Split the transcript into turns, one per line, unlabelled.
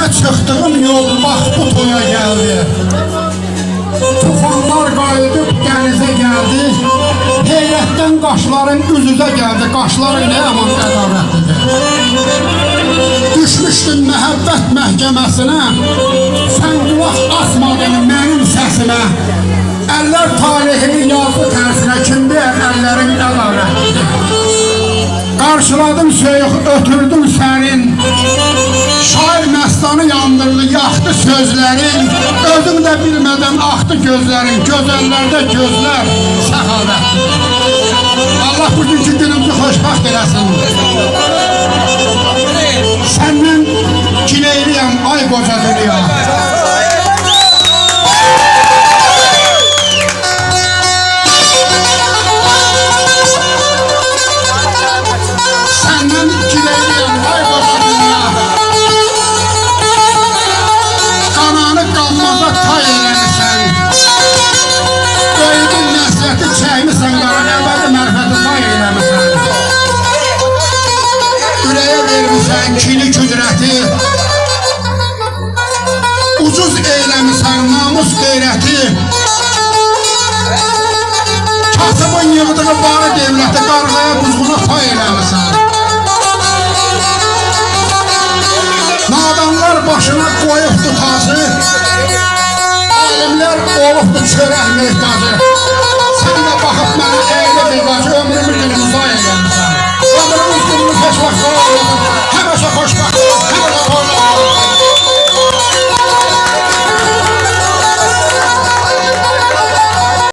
Yine çıktığım yol bax bu toya geldi. Tufanlar qayıdıb dənizə gəldi. Heyrətdən qaşların üz-üzə gəldi. Qaşların nə yaman ədalətlidir. Düşmüşdün məhəbbət məhkəməsinə. Sən qulaq asmadın mənim səsimə. Əllər talihini yazdı tərsinə. Kim deyər əllərin ədalətlidir. Qarşıladım söyüx, ötürdüm yaxdı sözlərin. Özüm də bilmədən axdı gözlərin. Gözəllərdə gözlər səxavətlidir. Allah bugünkü günümüzü xoşbaxt eləsin. Səndən kileyliyəm ay qoca dünya. şücrəti Ucuz eyləmisən namus qeyrəti Kasımın yığdığı barı devləti qarğaya buzğuna pay eləmisən. Nadanlar başına qoyubdu tacı. Alimlər olubdu çörək mehtacı. Sən də baxıb mənə eylə bir bacı ömrümü gün uzay eləmisən. Ömrümüz günümüz heç vaxt qalır koşmak.